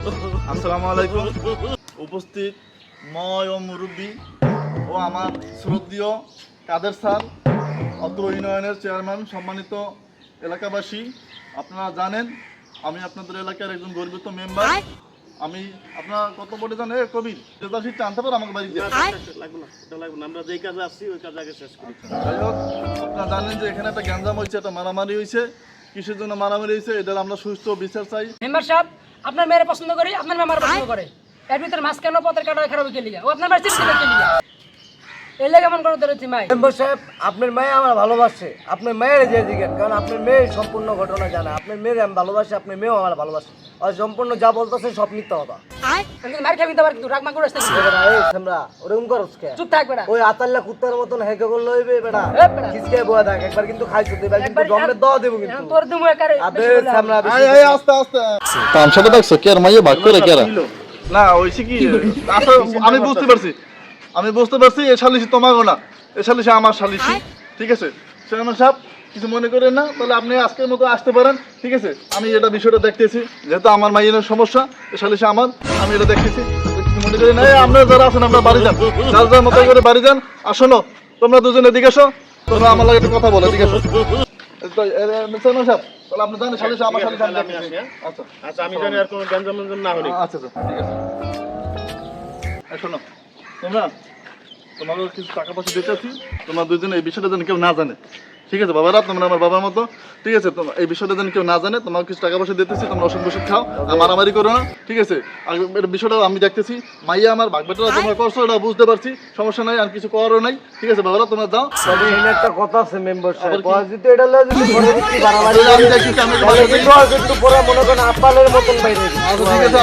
আসসালামু আলাইকুম। উপস্থিত ময় ও মুরব্বী ও আমার শ্রদ্ধীয় কাদের স্যার অত্র ইউনিয়নের চেয়ারম্যান সম্মানিত এলাকাবাসী। আপনারা জানেন আমি আপনাদের এলাকার একজন গর্বিত মেম্বার। আমি আপনার কত বলে জানেন এ, কবির। রেজাল্ট আনতে পারো আমাকে বাড়িতে। লাগবে না এটা লাগবে না। আমরা যেই কাজে আসছি ওই কাজ আগে শেষ করি। যাই হোক আপনারা জানেন যে এখানে একটা গ্যাঞ্জাম হয়েছে একটা মারামারি হয়েছে। কিসের জন্য মারামারি হয়েছে? এটার আমরা সুস্থ বিচার চাই। মেম্বার সাহেব আপনার মেয়ের পছন্দ করি আপনার মেয়ে আমার পছন্দ করে। এর ভিতরে মাছ কেন পথের কাটা খারাপ খেলি ও আপনার মেয়ের চিঠি লিগা করে ধরেছি মাই মেম্বার সাহেব আপনার মেয়ে আমার ভালোবাসে। আপনার মেয়ের যে জিজ্ঞেস কারণ আপনার মেয়ে সম্পূর্ণ ঘটনা জানে। আপনার মেয়ের আমি ভালোবাসি আপনার মেয়েও আমার ভালোবাসে। আর সম্পূর্ণ যা বলতেছে সব মিথ্যা কথা। কিন্তু মার খাবি তোমার কিন্তু রাগ মা করে আসতে এই সামরা ওরকম করস কে? চুপ থাক বেটা ওই আতাল্লা কুত্তার মতন হেকে করলে হইবে বেটা এ বয়া দেখ একবার কিন্তু খাইছো তো এবার কিন্তু জন্মের দাও দেবো কিন্তু। তোর দুমু একারে আবে সামরা এই, এই, আস্তে আস্তে। তামসাটা দেখছ কে আর মাইয়া ভাগ করে কেরা না ওইসে কি আমি বুঝতে পারছি। আমি বুঝতে পারছি এ সালিশি তোমারও না। এ সালিশি আমার সালিশি। ঠিক আছে? চেয়ারম্যান সাহেব কিছু মনে করেন না তাহলে আপনি আজকের মতো আসতে পারেন। ঠিক আছে? আমি এটা বিষয়টা দেখতেছি যেহেতু আমার মাইয়ের সমস্যা এ সালিশি আমার আমি এটা দেখতেছি। কিছু মনে করেন না? আপনারা যারা আছেন আপনারা বাড়ি যান। যার যার মতো করে বাড়ি যান। আর শোনো তোমরা দুজনে এদিকে এসো। তোমরা আমার লাগে একটু কথা বলো চেয়ারম্যান সাহেব তাহলে আপনি জানেন সালিশি আমার সালিশি আমি আমি আসি, হ্যাঁ? আচ্ছা। আচ্ছা আমি জানি আর কোনো গ্যাঞ্জাম না হলে। আচ্ছা আচ্ছা। ঠিক আছে। শোনো তোমরা তোমাকে কিছু টাকা পয়সা দিতে আছি তোমার দুজনে এই বিষয়টা যেন কেউ না জানে। ঠিক আছে বাবারা তোমরা আমার বাবার মতো। ঠিক আছে তোমার এই বিষয়টা যেন কেউ না জানে তোমাকে কিছু টাকা পয়সা দিতেছি তোমরা ওষুধ বসুদ খাও আর মারামারি করো না। ঠিক আছে আর বিষয়টা আমি দেখতেছি মাইয়া আমার বাগবেটা তোমরা করছ এটা বুঝতে পারছি সমস্যা নাই আর কিছু করারও নাই। ঠিক আছে বাবারা তোমরা যাও। তবে এখানে একটা কথা আছে মেম্বার সাহেব আবার কি? বয়স যদি এটা লয়ে যদি ঘরে ঢুকি বাড়াবাড়ি আমি দেখতেছি আমি তাহলে কিন্তু আর মনে করেন আপালের মতন বাইরে। আচ্ছা ঠিক আছে।